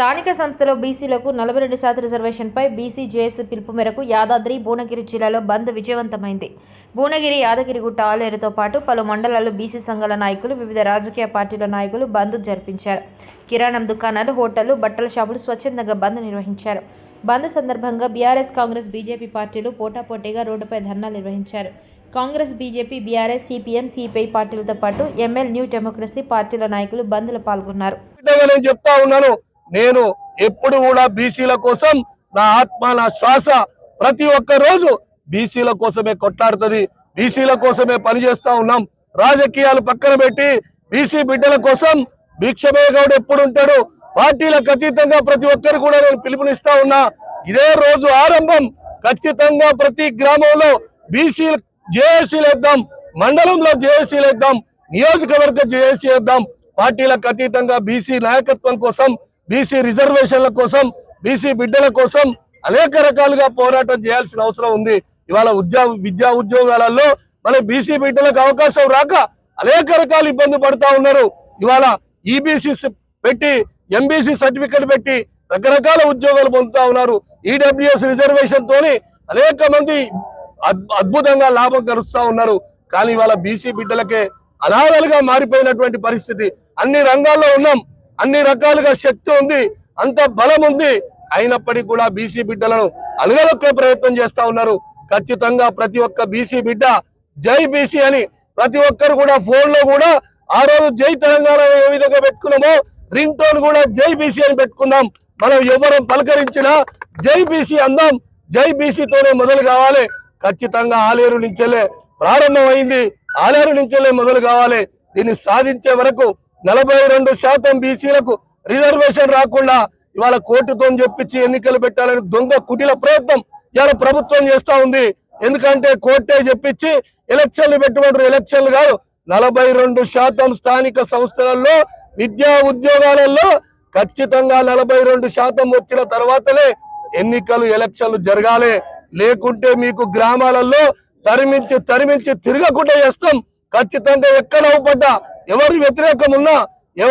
స్థానిక సంస్థలో బీసీలకు నలభై రెండు శాతం రిజర్వేషన్పై బీసీ జేఎస్ పిలుపు మేరకు యాదాద్రి భువనగిరి జిల్లాలో బంద్ విజయవంతమైంది. భువనగిరి యాదగిరిగుట్ట ఆలేరుతో పాటు పలు మండలాల్లో బీసీ సంఘాల నాయకులు వివిధ రాజకీయ పార్టీల నాయకులు బంద్ జరిపించారు. కిరాణం దుకాణాలు హోటళ్ళు బట్టల షాపులు స్వచ్ఛందంగా బంద్ నిర్వహించారు. బంద్ సందర్భంగా బీఆర్ఎస్ కాంగ్రెస్ బీజేపీ పార్టీలు పోటాపోటీగా రోడ్డుపై ధర్నా నిర్వహించారు. Congress BJP BRS CPM CPI పార్టీలతో పాటు ఎంఎల్ న్యూ డెమోక్రసీ పార్టీల నాయకులు బంద్లో పాల్గొన్నారు. చెప్తా ఉన్నాను. నేను ఎప్పుడు కూడా బీసీల కోసం నా ఆత్మ నా శ్వాస ప్రతి ఒక్క రోజు బీసీల కోసమే కొట్లాడుతుంది. బీసీల కోసమే పనిచేస్తా ఉన్నాం. రాజకీయాలు పక్కన పెట్టి బీసీ బిడ్డల కోసం భిక్షమే గౌడ్ ఎప్పుడు ఉంటాడు? పార్టీలకు అతీతంగా ప్రతి ఒక్కరు కూడా నేను పిలుపునిస్తా ఉన్నా. ఇదే రోజు ఆరంభం. ఖచ్చితంగా ప్రతి గ్రామంలో బీసీ జేఏసీలు వేద్దాం. మండలంలో జేఏసీలు వేద్దాం. నియోజకవర్గ జేఏసీ వేద్దాం. పార్టీలకు అతీతంగా బీసీ నాయకత్వం కోసం బీసీ రిజర్వేషన్ల కోసం బీసీ బిడ్డల కోసం అనేక రకాలుగా పోరాటం చేయాల్సిన అవసరం ఉంది. ఇవాళ ఉద్యోగ విద్యా ఉద్యోగాలలో మన బీసీ బిడ్డలకు అవకాశం రాక అనేక రకాల ఇబ్బంది పడుతూ ఉన్నారు. ఇవాళ ఈబీసీ పెట్టి ఎంబీసీ సర్టిఫికెట్ పెట్టి రకరకాల ఉద్యోగాలు పొందుతా ఉన్నారు. ఈడబ్ల్యూఎస్ రిజర్వేషన్ తోని అనేక మంది అద్- అద్భుతంగా లాభం గరుస్తూ ఉన్నారు. కానీ ఇవాళ బీసీ బిడ్డలకే అనాథలుగా మారిపోయినటువంటి పరిస్థితి. అన్ని రంగాల్లో ఉన్నాం. అన్ని రకాలుగా శక్తి ఉంది అంత బలం ఉంది. అయినప్పటికీ కూడా బీసీ బిడ్డలను అలగలొక్కే ప్రయత్నం చేస్తా ఉన్నారు. ఖచ్చితంగా ప్రతి ఒక్క బీసీ బిడ్డ జై బీసీ అని ప్రతి ఒక్కరు కూడా ఫోన్లో కూడా ఆ రోజు జై తెలంగాణ ఏ విధంగా పెట్టుకున్నామో రింగ్ టోన్ కూడా జై బీసీ అని పెట్టుకుందాం. మనం ఎవరు పలకరించినా జై బీసీ అందాం. జై బీసీతోనే మొదలు కావాలి. ఖచ్చితంగా ఆలేరు నుంచెల్లే ప్రారంభమైంది. ఆలేరు నుంచెల్లే మొదలు కావాలి. దీన్ని సాధించే వరకు నలభై రెండు శాతం బీసీలకు రిజర్వేషన్ రాకుండా ఇవాళ కోర్టుతో చెప్పించి ఎన్నికలు పెట్టాలని దొంగ కుటిల ప్రయత్నం ఇవాళ ప్రభుత్వం చేస్తా ఉంది. ఎందుకంటే కోర్టే చెప్పించి ఎలక్షన్లు పెట్టుకుంటారు ఎలక్షన్లు కాదు నలభై రెండు శాతం స్థానిక సంస్థలలో విద్యా ఉద్యోగాలలో ఖచ్చితంగా నలభై రెండు శాతం వచ్చిన తర్వాతనే ఎన్నికలు ఎలక్షన్లు జరగాలి. లేకుంటే మీకు గ్రామాలలో తరిమించి తరిమించి తిరగకుండా చేస్తాం. ఖచ్చితంగా ఎక్కడ అవపడ్డా ఎవరి వ్యతిరేకం ఉన్నా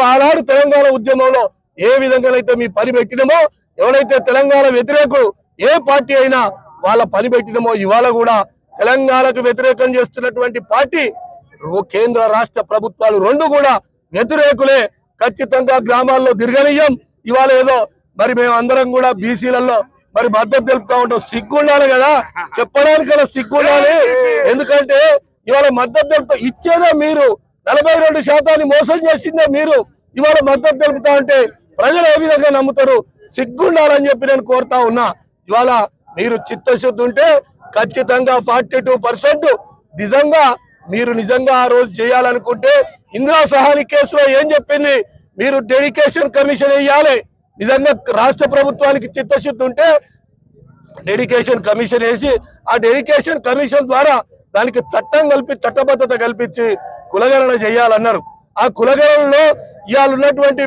ఆనాడు తెలంగాణ ఉద్యమంలో ఏ విధంగానైతే మీ పని పెట్టినమో ఎవరైతే తెలంగాణ వ్యతిరేకుడు ఏ పార్టీ అయినా వాళ్ళ పని పెట్టినమో ఇవాళ కూడా తెలంగాణకు వ్యతిరేకం చేస్తున్నటువంటి పార్టీ కేంద్ర రాష్ట్ర ప్రభుత్వాలు రెండు కూడా వ్యతిరేకులే. ఖచ్చితంగా గ్రామాల్లో తిరగనీయం ఇవాళ ఏదో మరి మేము అందరం కూడా బీసీలలో మరి మద్దతు తెలుపుతా ఉంటాం. సిగ్గుండాలి కదా. చెప్పడానికి అలా సిగ్గుండాలి ఎందుకంటే ఇవాళ మద్దతు తెలుపుతా ఇచ్చేదే మీరు. నలభై రెండు శాతాన్ని మోసం చేసిందే మీరు. ఇవాళ మద్దతు తెలుపుతా ఉంటే ప్రజలు ఏ విధంగా నమ్ముతారు? సిగ్గుండాలని చెప్పి నేను కోరుతా ఉన్నా. ఇవాళ మీరు చిత్తశుద్ధి ఉంటే ఖచ్చితంగా ఫార్టీ టూ పర్సెంట్ నిజంగా మీరు నిజంగా ఆ రోజు చేయాలనుకుంటే ఇందిరా సహాని కేసులో ఏం చెప్పింది? మీరు డెడికేషన్ కమిషన్ వేయాలి. నిజంగా రాష్ట్ర ప్రభుత్వానికి చిత్తశుద్ధి ఉంటే డెడికేషన్ కమిషన్ వేసి ఆ డెడికేషన్ కమిషన్ ద్వారా దానికి చట్టం కల్పి చట్టబద్ధత కల్పించి కులగణన చేయాలన్నారు. ఆ కులగణనలో ఇవాళ ఉన్నటువంటి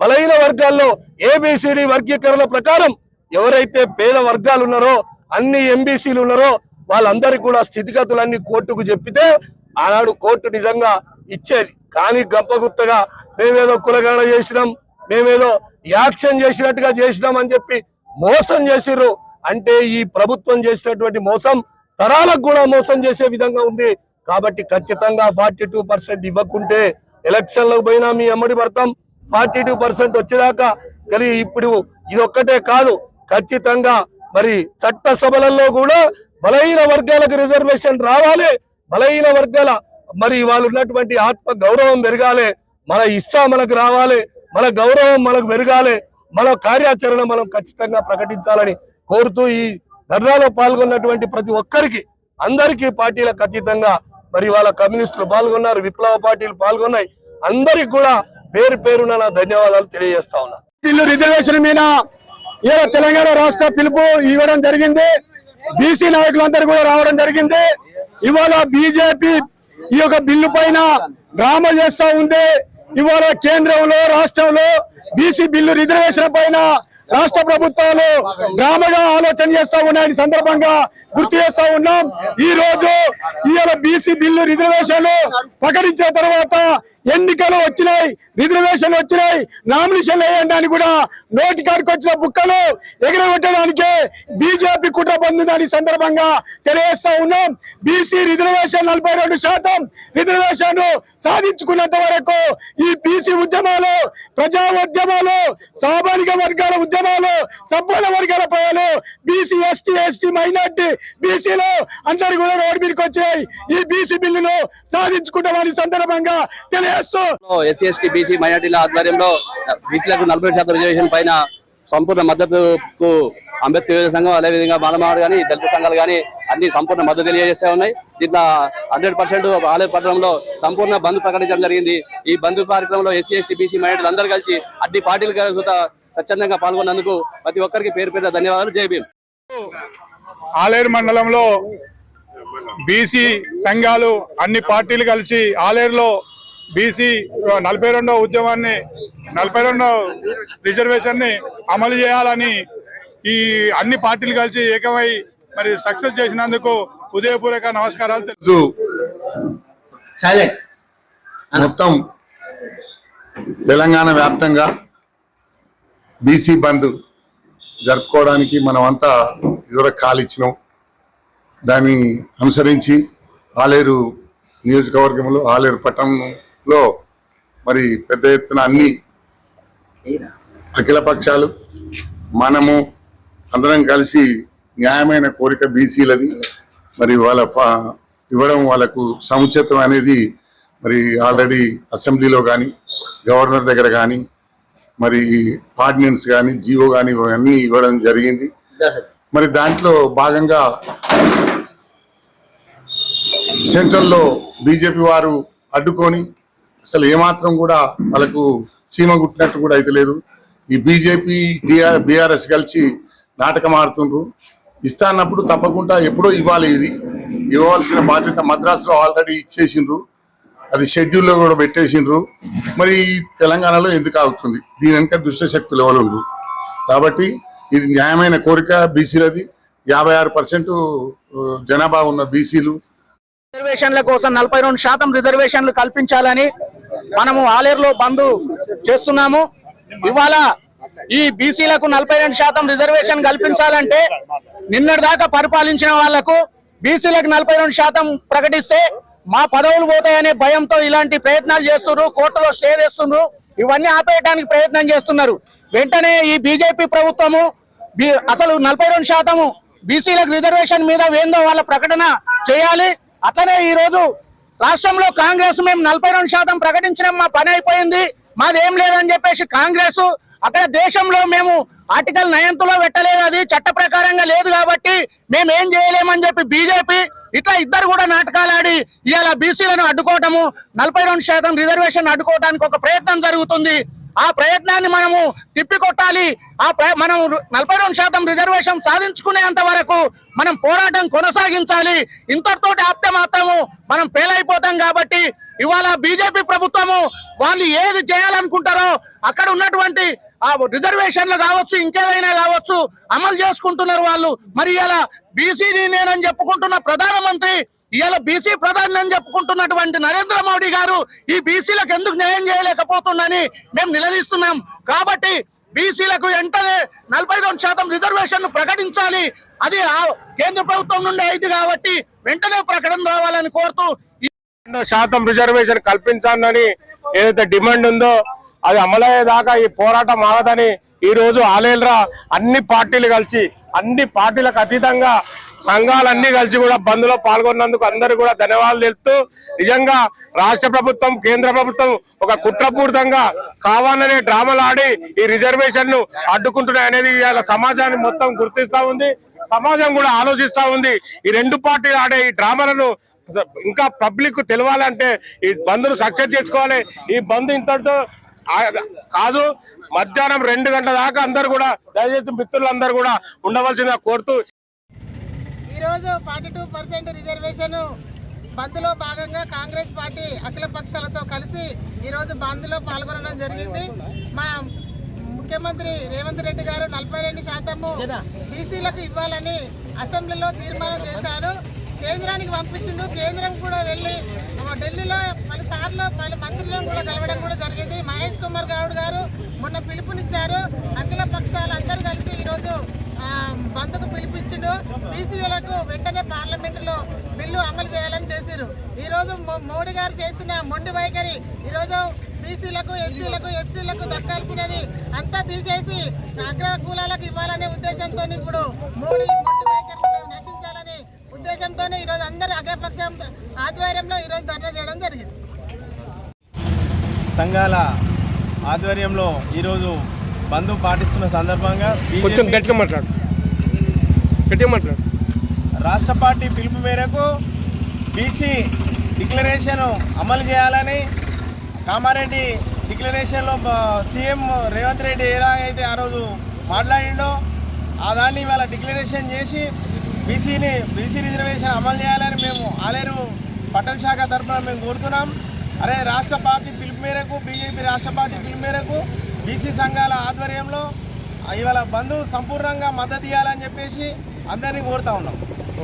బలహీన వర్గాల్లో ఏబిసిడి వర్గీకరణ ప్రకారం ఎవరైతే పేద వర్గాలు ఉన్నారో అన్ని ఎంబీసీలు ఉన్నారో వాళ్ళందరికీ కూడా స్థితిగతులన్నీ కోర్టుకు చెప్పితే ఆనాడు కోర్టు నిజంగా ఇచ్చేది. కానీ గంపగుత్తగా మేమేదో కులగణన చేసినాం మేమేదో యాక్షన్ చేసినట్టుగా చేసినాం అని చెప్పి మోసం చేసిర్రు. అంటే ఈ ప్రభుత్వం చేసినటువంటి మోసం తరాలకు కూడా మోసం చేసే విధంగా ఉంది. కాబట్టి ఖచ్చితంగా ఫార్టీ టూ పర్సెంట్ ఇవ్వకుంటే ఎలక్షన్లకు పోయినా మీ అమ్మడి పడతాం. ఫార్టీ టూ పర్సెంట్ వచ్చేదాకా కానీ ఇప్పుడు ఇదొక్కటే కాదు. ఖచ్చితంగా మరి చట్ట సభలలో కూడా బలహీన వర్గాలకు రిజర్వేషన్ రావాలి. బలహీన వర్గాల మరి వాళ్ళు ఉన్నటువంటి ఆత్మ గౌరవం పెరగాలి. మన ఇస్సా మనకు రావాలి. మన గౌరవం మనకు పెరగాలి. మన కార్యాచరణ మనం ఖచ్చితంగా ప్రకటించాలని కోరుతూ ఈ ధర్నాలో పాల్గొన్నటువంటి ప్రతి ఒక్కరికి అందరికీ పార్టీలకు ఖచ్చితంగా మరి వాళ్ళ కమ్యూనిస్టులు పాల్గొన్నారు విప్లవ పార్టీలు పాల్గొన్నాయి. అందరికి కూడా పేరు పేరున నా ధన్యవాదాలు తెలియజేస్తా ఉన్నా. బిల్లు రిజర్వేషన్ మీద ఇవాళ తెలంగాణ రాష్ట్ర పిలుపు ఇవ్వడం జరిగింది. బీసీ నాయకులందరూ కూడా రావడం జరిగింది. ఇవాళ బీజేపీ ఈ యొక్క బిల్లు పైన డ్రామా చేస్తా ఉంది. ఇవాళ కేంద్రంలో రాష్ట్రంలో బీసీ బిల్లు రిజర్వేషన్ పైన రాష్ట్ర ప్రభుత్వాలు డ్రామాగా ఆలోచన చేస్తా ఉన్నాయని సందర్భంగా గుర్తు చేస్తా ఉన్నాం. ఈ రోజు ఇవాళ బీసీ బిల్లు రిజర్వేషన్ ప్రకటించిన తర్వాత ఎన్నికలు వచ్చినాయి రిజర్వేషన్లు వచ్చినాయి నామినేషన్లు వేయడానికి కూడా నోటి కాడికి వచ్చిన బుక్కలు ఎగరగొట్టడానికి బీజేపీ కుట్ర పొందిందని సందర్భంగా తెలియజేస్తా ఉన్నాం. బీసీ రిజర్వేషన్ నలభై రెండు శాతం రిజర్వేషన్ సాధించుకున్నంత వరకు ఈ బీసీ ఉద్యమాలు ప్రజా ఉద్యమాలు సామాజిక వర్గాల ఉద్యమాలు సభ్యుల వర్గాల ప్రజలు బీసీ ఎస్టీ ఎస్టీ మైనార్టీ బీసీలు అందరు కూడా రోడ్డు మీదకి వచ్చాయి ఈ బీసీ బిల్లును సాధించుకుంటామని సందర్భంగా తెలియ ఎస్సీ ఎస్టీ బీసీ మైనార్టీల ఆధ్వర్యంలో బీసీలకు నలభై శాతం రిజర్వేషన్ పైన సంపూర్ణ మద్దతుకు అంబేద్కర్ యువజన సంఘం అదేవిధంగా మానమాడు కానీ దళిత సంఘాలు కానీ అన్ని సంపూర్ణ మద్దతు తెలియజేస్తూ ఉన్నాయి. దీంట్లో హండ్రెడ్ పర్సెంట్ ఆలయ పట్టణంలో సంపూర్ణ బంద్ ప్రకటించడం జరిగింది. ఈ బంద్ కార్యక్రమంలో ఎస్సీ ఎస్టీ బీసీ మైనార్టీలు అందరూ కలిసి అన్ని పార్టీలు స్వచ్ఛందంగా పాల్గొన్నందుకు ప్రతి ఒక్కరికి పేరు పేరు ధన్యవాదాలు. జై భీమ్. ఆలేరు మండలంలో బీసీ సంఘాలు అన్ని పార్టీలు కలిసి ఆలేరులో బీసీ నలభై రెండో ఉద్యమాన్ని నలభై రెండో రిజర్వేషన్ని అమలు చేయాలని ఈ అన్ని పార్టీలు కలిసి ఏకమై మరి సక్సెస్ చేసినందుకు ఉదయపూర్వక నమస్కారాలు తెలు- రోజు మొత్తం తెలంగాణ వ్యాప్తంగా బీసీ బంద్ జరుపుకోవడానికి మనం అంతా ఇదివరకు కాలిచ్చినాం దాన్ని అనుసరించి ఆలేరు నియోజకవర్గంలో ఆలేరు పట్టణంలో మరి పెద్ద ఎత్తున అన్ని అఖిల పక్షాలు మనము అందరం కలిసి న్యాయమైన కోరిక బీసీలది మరి వాళ్ళ ఇవ్వడం వాళ్ళకు సముచితం అనేది మరి ఆల్రెడీ అసెంబ్లీలో కానీ గవర్నర్ దగ్గర కానీ మరి ఆర్డినెన్స్ కానీ జీవో కానీ ఇవన్నీ ఇవ్వడం జరిగింది. మరి దాంట్లో భాగంగా సెంట్రల్లో బీజేపీ వారు అడ్డుకొని అసలు ఏమాత్రం కూడా వాళ్ళకు చీమ గుట్టినట్టు కూడా అయితే లేదు. ఈ బీజేపీ డిఆర్ బీఆర్ఎస్ కలిసి నాటకం ఆడుతుండ్రు. ఇస్తా అన్నప్పుడు తప్పకుండా ఎప్పుడో ఇవ్వాలి ఇది. ఇవ్వాల్సిన బాధ్యత మద్రాసులో ఆల్రెడీ ఇచ్చేసిండ్రు. అది షెడ్యూల్లో కూడా పెట్టేసిండ్రు. మరి తెలంగాణలో ఎందుకు అవుతుంది దీని వెనక దుష్టశక్తులు ఎవరుండ్రు కాబట్టి ఇది న్యాయమైన కోరిక బీసీలది. యాభై ఆరు పర్సెంట్ జనాభా ఉన్న బీసీలు. రిజర్వేషన్ల కోసం నలభై రెండు శాతం రిజర్వేషన్లు కల్పించాలని మనము ఆలేరులో బంద్ చేస్తున్నాము. ఇవాళ ఈ బీసీలకు నలభై రెండు శాతం రిజర్వేషన్ కల్పించాలంటే నిన్నటి దాకా పరిపాలించిన వాళ్ళకు బీసీలకు నలభై రెండు శాతం ప్రకటిస్తే మా పదవులు పోతాయనే భయంతో ఇలాంటి ప్రయత్నాలు చేస్తున్నారు. కోర్టులో స్టే చేస్తున్నారు. ఇవన్నీ ఆపేయడానికి ప్రయత్నం చేస్తున్నారు. వెంటనే ఈ బీజేపీ ప్రభుత్వము అసలు నలభై రెండు శాతము బీసీలకు రిజర్వేషన్ మీద ఏందో వాళ్ళ ప్రకటన చేయాలి. అట్లనే ఈ రోజు రాష్ట్రంలో కాంగ్రెస్ మేము నలభై రెండు శాతం ప్రకటించడం మా పని అయిపోయింది మాదేం లేదని చెప్పేసి కాంగ్రెస్ అక్కడ దేశంలో మేము ఆర్టికల్ నయంతులో పెట్టలేదు అది చట్ట ప్రకారంగా లేదు కాబట్టి మేము ఏం చేయలేమని చెప్పి బీజేపీ ఇట్లా ఇద్దరు కూడా నాటకాలు ఆడి ఇవాళ బీసీలను అడ్డుకోవటము నలభై రెండు శాతం రిజర్వేషన్ అడ్డుకోవడానికి ఒక ప్రయత్నం జరుగుతుంది. ఆ ప్రయత్నాన్ని మనము తిప్పికొట్టాలి. ఆ ప్ర- మనం నలభై రెండు శాతం రిజర్వేషన్ సాధించుకునేంత వరకు మనం పోరాటం కొనసాగించాలి. ఇంతటితోటి ఆప్తే మాత్రము మనం ఫెయిల్ కాబట్టి ఇవాళ బీజేపీ ప్రభుత్వము వాళ్ళు ఏది చేయాలనుకుంటారో అక్కడ ఉన్నటువంటి ఆ రిజర్వేషన్లు కావచ్చు ఇంకేదైనా కావచ్చు అమలు చేసుకుంటున్నారు వాళ్ళు. మరి ఇలా బీసీ నేనని చెప్పుకుంటున్న ప్రధానమంత్రి ఇవాళ బీసీ ప్రధాని అని చెప్పుకుంటున్నటువంటి నరేంద్ర మోడీ గారు ఈ బీసీలకు ఎందుకు న్యాయం చేయలేకపోతుందని మేము నిలదీస్తున్నాం. కాబట్టి బీసీలకు వెంటనే నలభై రెండు శాతం రిజర్వేషన్ ప్రకటించాలి. అది ఆ కేంద్ర ప్రభుత్వం నుండి అయింది కాబట్టి వెంటనే ప్రకటన రావాలని కోరుతూ శాతం రిజర్వేషన్ కల్పించాలని ఏదైతే డిమాండ్ ఉందో అది అమలయ్యేదాకా ఈ పోరాటం ఆగదని ఈ రోజు ఆలేలరా అన్ని పార్టీలు కలిసి అన్ని పార్టీలకు అతీతంగా సంఘాలన్నీ కలిసి కూడా బంద్లో పాల్గొన్నందుకు అందరూ కూడా ధన్యవాదాలు తెలుపుతూ నిజంగా రాష్ట్ర ప్రభుత్వం కేంద్ర ప్రభుత్వం ఒక కుట్రపూరితంగా కావాలనే డ్రామాలు ఆడి ఈ రిజర్వేషన్ను అడ్డుకుంటున్నాయి అనేది ఇవాళ సమాజాన్ని మొత్తం గుర్తిస్తా ఉంది. సమాజం కూడా ఆలోచిస్తా ఉంది. ఈ రెండు పార్టీలు ఆడే ఈ డ్రామాలను ఇంకా పబ్లిక్ తెలవాలంటే ఈ బంద్ను సక్సెస్ చేసుకోవాలి. ఈ బంద్ ఇంతటితో కాదు. మధ్యాహ్నం రెండు గంటల దాకా అందరు కూడా దయచేసి మిత్రులందరూ కూడా ఉండవలసిందిగా కోరుతూ ఈరోజు ఫార్టీ టూ పర్సెంట్ రిజర్వేషన్ బంద్లో భాగంగా కాంగ్రెస్ పార్టీ అఖిల పక్షాలతో కలిసి ఈరోజు బంద్లో పాల్గొనడం జరిగింది. మా ముఖ్యమంత్రి రేవంత్ రెడ్డి గారు నలభై రెండు శాతము బీసీలకు ఇవ్వాలని అసెంబ్లీలో తీర్మానం చేశాడు. కేంద్రానికి పంపించిండు. కేంద్రం కూడా వెళ్ళి ఢిల్లీలో పలు సార్లు పలు మంత్రులను కూడా కలవడం కూడా జరిగింది. మహేష్ కుమార్ గౌడ్ గారు మొన్న పిలుపునిచ్చారు. అఖిల పక్షాలు అందరూ కలిసి ఈరోజు బంద్కు పిలిపించిండు. బీసీలకు వెంటనే పార్లమెంటులో బిల్లు అమలు చేయాలని చేశారు ఈరోజు మోడీ గారు చేసిన మొండి వైఖరి ఈరోజు బీసీలకు ఎస్సీలకు ఎస్టీలకు దక్కాల్సినది అంతా తీసేసి అగ్రకులాలకు ఇవ్వాలనే ఉద్దేశంతో ఇప్పుడు మోడీ మొండి వైఖరిని నశించాలనే ఉద్దేశంతోనే ఈరోజు అందరు అగ్రపక్షం ఆధ్వర్యంలో ఈరోజు ధర్నా చేయడం జరిగింది. సంఘాల ఆధ్వర్యంలో ఈరోజు బంధు పాటిస్తున్న సందర్భంగా కొంచెం గట్టిగా మాట్లాడు. గట్టిగా మాట్లాడు. రాష్ట్ర పార్టీ పిలుపు మేరకు బీసీ డిక్లరేషన్ అమలు చేయాలని కామారెడ్డి డిక్లరేషన్లో సీఎం రేవంత్ రెడ్డి ఏ అయితే ఆ రోజు మాట్లాడిండో ఆ దాన్ని ఇవాళ డిక్లరేషన్ చేసి బీసీని బీసీ రిజర్వేషన్ అమలు చేయాలని మేము ఆలేరు పట్టణ శాఖ తరఫున మేము కోరుతున్నాం. అదే రాష్ట్ర పార్టీ మేరకు బీజేపీ రాష్ట్ర పార్టీ పిలుపు మేరకు బీసీ సంఘాల ఆధ్వర్యంలో ఇవాళ బంధువు సంపూర్ణంగా మద్దతు ఇవ్వాలని చెప్పేసి అందరినీ కోరుతా ఉన్నాం.